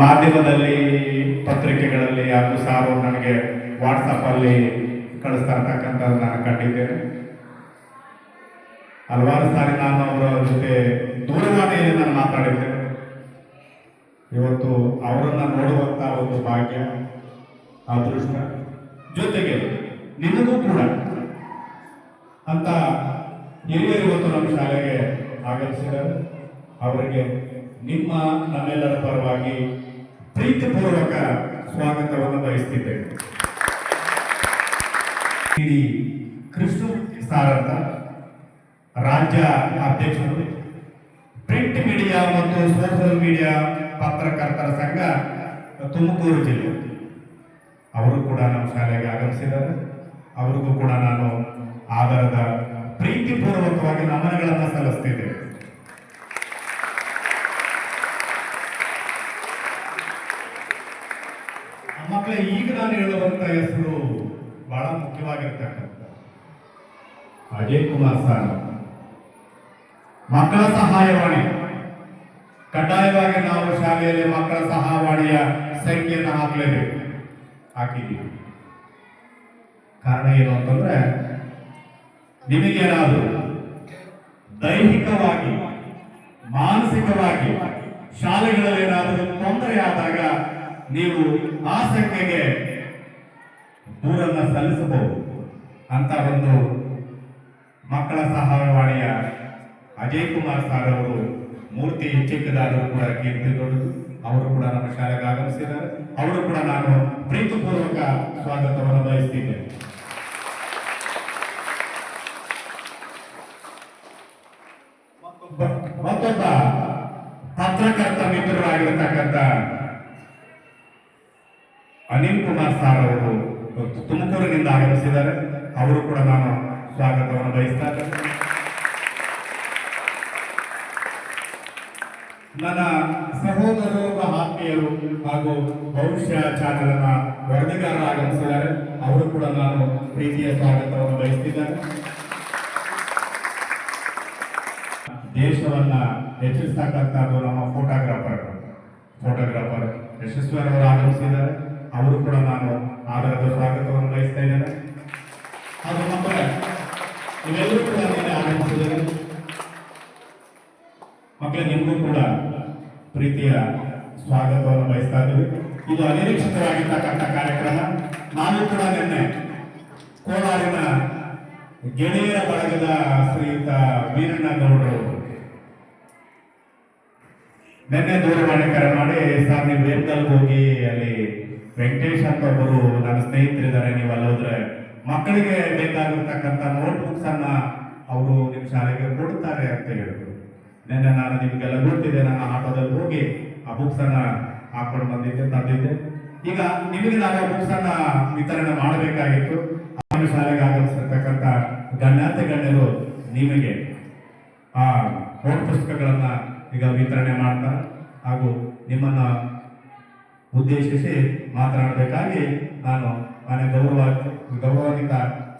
ಮಾಧ್ಯಮದಲ್ಲಿ, ಪತ್ರಿಕೆಗಳಲ್ಲಿ ಹಾಗೂ ಸಾರು ನನಗೆ ವಾಟ್ಸಪ್ ಅಲ್ಲಿ ಕಳಿಸ್ತಾ ಇರ್ತಕ್ಕಂಥದ್ದು ನಾನು ಕಂಡಿದ್ದೇನೆ. ಹಲವಾರು ಸಾರಿ ನಾನು ಅವರ ಜೊತೆ ದೂರವಾಣಿಯಲ್ಲಿ ನಾನು ಮಾತಾಡಿದ್ದೇನೆ. ಇವತ್ತು ಅವರನ್ನ ನೋಡುವಂಥ ಒಂದು ಭಾಗ್ಯ, ಅದೃಷ್ಟ ಜೊತೆಗೆ ನಿನಗೂ ಕೂಡ ಅಂತ ಹಿರಿಯರು ಇವತ್ತು ನಮ್ಮ ಶಾಲೆಗೆ ಆಗಮಿಸಿದ್ದಾರೆ. ಅವರಿಗೆ ನಿಮ್ಮ ನಮ್ಮೆಲ್ಲರ ಪರವಾಗಿ ಪ್ರೀತಿಪೂರ್ವಕ ಸ್ವಾಗತವನ್ನು ಬಯಸ್ತಿದ್ದೇನೆ. ಇಡೀ ಕೃಷ್ಣ ಸಾರ್ ಅಂತ ರಾಜ್ಯ ಅಧ್ಯಕ್ಷರು, ಪ್ರಿಂಟ್ ಮೀಡಿಯಾ ಮತ್ತು ಸೋಷಿಯಲ್ ಮೀಡಿಯಾ ಪತ್ರಕರ್ತರ ಸಂಘ ತುಮಕೂರು ಜಿಲ್ಲೆ. ಅವರು ಕೂಡ ನಮ್ಮ ಶಾಲೆಗೆ ಆಗಮಿಸಿದ್ದಾರೆ. ಅವರಿಗೂ ಕೂಡ ನಾನು ಆಧಾರದ ಪ್ರೀತಿಪೂರ್ವಕವಾಗಿ ನಮನಗಳನ್ನು ಸಲ್ಲಿಸ್ತಿದ್ದೇನೆ. ಮಕ್ಕಳ, ಈಗ ನಾನು ಹೇಳುವಂತ ಹೆಸರು ಬಹಳ ಮುಖ್ಯವಾಗಿರ್ತಕ್ಕಂಥ ಅಜಯ್ ಕುಮಾರ್ ಸರ್. ಮಕ್ಕಳ ಸಹಾಯವಾಣಿ. ಕಡ್ಡಾಯವಾಗಿ ನಾವು ಶಾಲೆಯಲ್ಲಿ ಮಕ್ಕಳ ಸಹಾಯವಾಣಿಯ ಸಂಖ್ಯೆಯನ್ನು ಹಾಕಲೇಬೇಕು. ಹಾಕಿದ್ದೀವಿ. ಕಾರಣ ಏನು ಅಂತಂದ್ರೆ ನಿಮಗೇನಾದರೂ ದೈಹಿಕವಾಗಿ, ಮಾನಸಿಕವಾಗಿ ಶಾಲೆಗಳಲ್ಲಿ ಏನಾದರೂ ತೊಂದರೆ ಆದಾಗ ನೀವು ಆ ಸಂಖ್ಯೆಗೆ ದೂರನ್ನ ಸಲ್ಲಿಸಬಹುದು ಅಂತ ಒಂದು ಮಕ್ಕಳ ಸಹಾಯವಾಣಿಯ ಅಜಯ್ ಕುಮಾರ್ ಸಾರ್ ಅವರು ಮೂರ್ತಿ ಚಿಕ್ಕದಾದರೂ ಕೂಡ ಕೀರ್ತಿ ದೊಡ್ಡದು. ಅವರು ಕೂಡ ನಮ್ಮ ಶಾಲೆಗೆ ಆಗಮಿಸಿದ್ದಾರೆ. ಅವರು ಕೂಡ ನಾನು ಪ್ರೀತಿಪೂರ್ವಕ ಸ್ವಾಗತವನ್ನು ಬಯಸ್ತಿದ್ದೇನೆ ಮತ್ತೊಬ್ಬ ಪತ್ರಕರ್ತ ಮಿತ್ರರಾಗಿರ್ತಕ್ಕಂಥ ಅನಿಲ್ ಕುಮಾರ್ ಸಾರ್ ಅವರು ತುಮಕೂರಿನಿಂದ ಆಗಮಿಸಿದ್ದಾರೆ. ಅವರು ಕೂಡ ನಾನು ಸ್ವಾಗತವನ್ನು ಬಯಸ್ತಾ ಇದ್ದೇನೆ. ನನ್ನ ಸಹೋದರರು ಆತ್ಮೀಯರು ಹಾಗೂ ಭವಿಷ್ಯ ಚಾನಲ್ನ ವರದಿಗಾರರು ಆಗಮಿಸಿದ್ದಾರೆ. ಅವರು ಕೂಡ ನಾನು ಪ್ರೀತಿಯ ಸ್ವಾಗತವನ್ನು ಬಯಸ್ತಿದ್ದಾರೆ ದೇಶವನ್ನ ಹೆಚ್ಚಿಸ್ತಕ್ಕಂಥದ್ದು ನಮ್ಮ ಫೋಟೋಗ್ರಾಫರ್ ಫೋಟೋಗ್ರಾಫರ್ ಯಶಸ್ವರವರು ಆಗಮಿಸಿದ್ದಾರೆ. ಅವರು ಕೂಡ ನಾನು ಆಧಾರದ ಸ್ವಾಗತವನ್ನು ಬಯಸ್ತಾ ಇದ್ದೇನೆ. ಹಾಗೂ ಮಕ್ಕಳ, ನೀವೆಲ್ಲರೂ ಕೂಡ ನಿನ್ನೆ ಆಗಮಿಸಿದ್ದಾರೆ. ಮಕ್ಕಳ, ನಿಮಗೂ ಕೂಡ ಪ್ರೀತಿಯ ಸ್ವಾಗತವನ್ನು ಬಯಸ್ತಾ ಇದ್ದೀವಿ. ಇದು ಅನಿರೀಕ್ಷಿತವಾಗಿರ್ತಕ್ಕಂಥ ಕಾರ್ಯಕ್ರಮ. ನಾನು ಕೂಡ ನಿನ್ನೆ ಕೋಲಾರಿನ ಗೆಳೆಯರ ಬಳಗದ ಶ್ರೀಯುತ ವೀರಣ್ಣ ಗೌಡರು ನಿನ್ನೆ ದೂರವಾಣಿ ಕರೆ ಮಾಡಿ, ಸರ್, ನೀವು ಹೋಗಿ ಅಲ್ಲಿ ವೆಂಕಟೇಶ್ ಅಂತ ಒಬ್ಬರು ನನ್ನ ಸ್ನೇಹಿತರಿದ್ದಾರೆ, ನೀವು ಅಲ್ಲಿ ಹೋದ್ರೆ ಮಕ್ಕಳಿಗೆ ಬೇಕಾಗಿರ್ತಕ್ಕಂಥ ನೋಟ್ಬುಕ್ಸ್ ಅನ್ನ ಅವರು ನಿಮ್ಮ ಶಾಲೆಗೆ ಕೊಡುತ್ತಾರೆ ಅಂತ ಹೇಳಿದ್ರು. ನಿನ್ನೆ ನಾನು ನಿಮಗೆಲ್ಲ ಗೊತ್ತಿದೆ, ನನ್ನ ಆಟೋದಲ್ಲಿ ಹೋಗಿ ಆ ಬುಕ್ಸ್ ಅನ್ನ ಹಾಕೊಂಡು ಬಂದಿದ್ದೆ, ತಂದಿದ್ದೆ. ಈಗ ನಿಮಗೆ ನಾನು ಆ ಬುಕ್ಸ್ ಅನ್ನ ವಿತರಣೆ ಮಾಡಬೇಕಾಗಿತ್ತು. ನಮ್ಮ ಶಾಲೆಗೆ ಆಗಮಿಸಿರ್ತಕ್ಕಂಥ ಗಣ್ಯಾತಿ ಗಣ್ಯರು ನಿಮಗೆ ಆ ನೋಟ್ ಪುಸ್ತಕಗಳನ್ನ ಈಗ ವಿತರಣೆ ಮಾಡ್ತಾರೆ. ಹಾಗೂ ನಿಮ್ಮನ್ನ ಉದ್ದೇಶಿಸಿ ಮಾತನಾಡಬೇಕಾಗಿ ನಾನು ಮನೆ ಗೌರವ, ಗೌರವಾನ್ವಿತ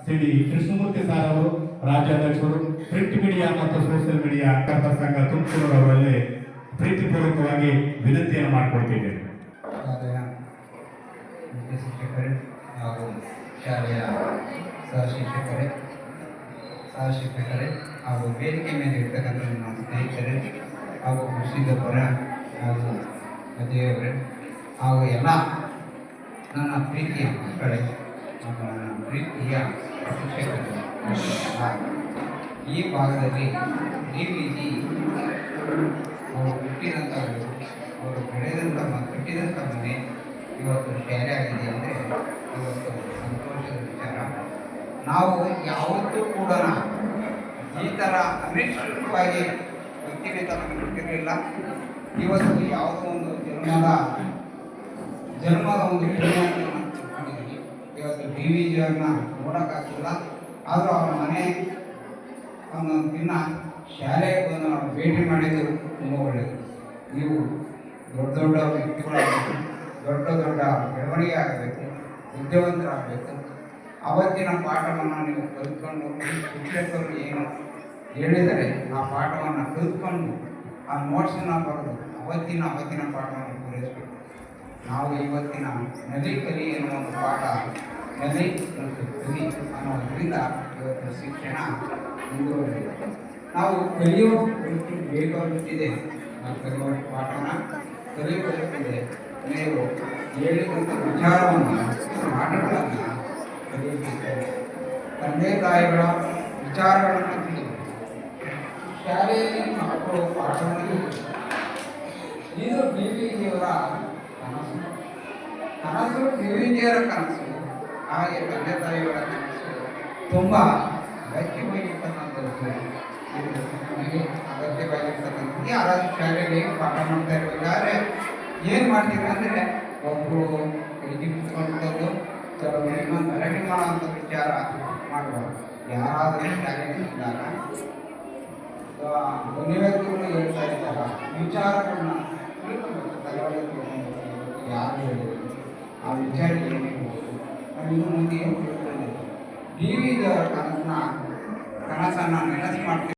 ಸಿಡಿ ಕೃಷ್ಣಮೂರ್ತಿ ಸರ್ ಅವರು, ರಾಜ್ಯಾಧ್ಯಕ್ಷರು, ಪ್ರಿಂಟ್ ಮೀಡಿಯಾ ಮತ್ತು ಸೋಷಿಯಲ್ ಮೀಡಿಯಾ ಕರ್ತ ಸಂಘ ತುಮಕೂರು ಅವರಲ್ಲಿ ಪ್ರೀತಿಪೂರ್ವಕವಾಗಿ ವಿನಂತಿಯನ್ನು ಮಾಡಿಕೊಳ್ತಿದ್ದೇನೆ. ಶಿಕ್ಷಕರೇ ಹಾಗೂ ಶಾಲೆಯ ಸಹ ಹಾಗೂ ವೇದಿಕೆ ಮೇಲೆ ಇರ್ತಕ್ಕಂಥ ನನ್ನ ಸ್ನೇಹಿತರೇ ಹಾಗೂ ಕೃಷಿಕರ ಹಾಗೂ ಅಜಯವರೇ ಹಾಗೂ ಎಲ್ಲ ನನ್ನ ಪ್ರೀತಿಯ ಮಕ್ಕಳೇ ಹಾಗೂ ನನ್ನ ಪ್ರೀತಿಯ ಶಿಕ್ಷಕರು. ಈ ಭಾಗದಲ್ಲಿ ಜಿ ಅವರು ಹುಟ್ಟಿದಂಥ ಅವರು ಬೆಳೆದಂಥ ಕಟ್ಟಿದಂಥ ಮನೆ ಇವತ್ತು ಶಾಲೆ ಆಗಿದೆ ಅಂದರೆ ಇವತ್ತು ಸಂತೋಷದ ವಿಚಾರ. ನಾವು ಯಾವತ್ತೂ ಕೂಡ ಈ ಥರ ಅನಿಶ್ಚಿತವಾಗಿ ತನಕ ಕೊಟ್ಟಿರಲಿಲ್ಲ ಇವತ್ತು ಯಾವುದೋ ಒಂದು ಜನ್ಮದ ಜನ್ಮದ ಒಂದು ಮಾಡಿದ್ದೀವಿ ಇವತ್ತು ಡಿ ವಿ ಜಿಯವ್ರನ್ನ ನೋಡೋಕ್ಕಾಗ್ತಿಲ್ಲ. ಆದರೂ ಅವರ ಮನೆ ಅವನ ದಿನ ಶಾಲೆಗೆ ಬಂದು ನಾವು ಭೇಟಿ ಮಾಡಿದ್ದು ತುಂಬ ಒಳ್ಳೆಯದು ನೀವು ದೊಡ್ಡ ದೊಡ್ಡ ವ್ಯಕ್ತಿಗಳಾಗಬೇಕು, ದೊಡ್ಡ ದೊಡ್ಡ ಬೆಳವಣಿಗೆ ಆಗಬೇಕು ವಿದ್ಯಾವಂತರಾಗಬೇಕು. ಅವತ್ತಿನ ಪಾಠವನ್ನು ನೀವು ಕಲಿತ್ಕೊಂಡು ಶಿಕ್ಷಕರು ಏನು ಹೇಳಿದರೆ ಆ ಪಾಠವನ್ನು ಕಲಿತ್ಕೊಂಡು ಆ ನೋಟ್ಸನ್ನು ಬರೆದು ಅವತ್ತಿನ ಅವತ್ತಿನ ಪಾಠವನ್ನು ಪೂರೈಸಬೇಕು. ನಾವು ಇವತ್ತಿನ ನದಿ ಕಲಿ ಎನ್ನುವ ಒಂದು ಪಾಠ ನದಿ ಮತ್ತು ಕಲಿ ಅನ್ನೋದರಿಂದ ಇವತ್ತಿನ ಶಿಕ್ಷಣ ಮುಂದುವರೆದಿದೆ. ನಾವು ಕಲಿಯುವ ವೃತ್ತಿ ಬೇಕಾಗುತ್ತಿದೆ ನಾವು ಕಲಿಯುವ ಪಾಠನ ಕಲಿಯುವುದಕ್ಕಿದೆ ನೀವು ಹೇಳಿದಂಥ ವಿಚಾರವನ್ನು ಪಾಠಗಳನ್ನು ಕಲಿಯುತ್ತಿದ್ದೇವೆ ತಂದೆ ತಾಯಿಗಳ ವಿಚಾರಗಳನ್ನು ಶಾಲೆಯಲ್ಲಿ ಮಕ್ಕಳು ಪಾಠವನ್ನು ಇದು ಬಿ ವಿ ಜಿಯವರ ಕನಸು ಜಿಯವರ ಕನಸು ಹಾಗೆ ತಂದೆ ತಾಯಿಯವರ ಕನಸು ತುಂಬ ಇದು ನಮಗೆ ಅಗತ್ಯವಾಗಿರ್ತಕ್ಕಂಥದ್ದು. ಯಾರಾದ್ರೂ ಶಾಲೆಯಲ್ಲಿ ಪಾಠ ಮಾಡ್ತಾ ಇರಬೇಕಾದ್ರೆ ಏನು ಮಾಡ್ತೀವಿ ಅಂದರೆ ಒಬ್ಬರು ಕುತ್ಕೊಂಡದ್ದು ಕೆಲವರು ಇನ್ನೊಂದು ಮಾಡುವಂಥ ವಿಚಾರ ಮಾಡಬಾರ್ದು ಯಾರಾದರೂ ಶಾಲೆಯಲ್ಲಿ ಇದ್ದಾಗ ಧ್ವನಿವ್ಯಕ್ತಿಗಳು ಹೇಳ್ತಾ ಇದ್ದಾರ? ವಿಚಾರಗಳನ್ನ ಯಾರು ಆ ವಿಚಾರ ಏನಿರ್ಬೋದು ನಾವು ಇನ್ನು ಮುಂದೆ ಏನು ತಿಳ್ಕೊಂಡಿದ್ದೀವಿ ಡಿ ಕನಸನ್ನ ಕನಸನ್ನು ಮಾಡ್ತೀವಿ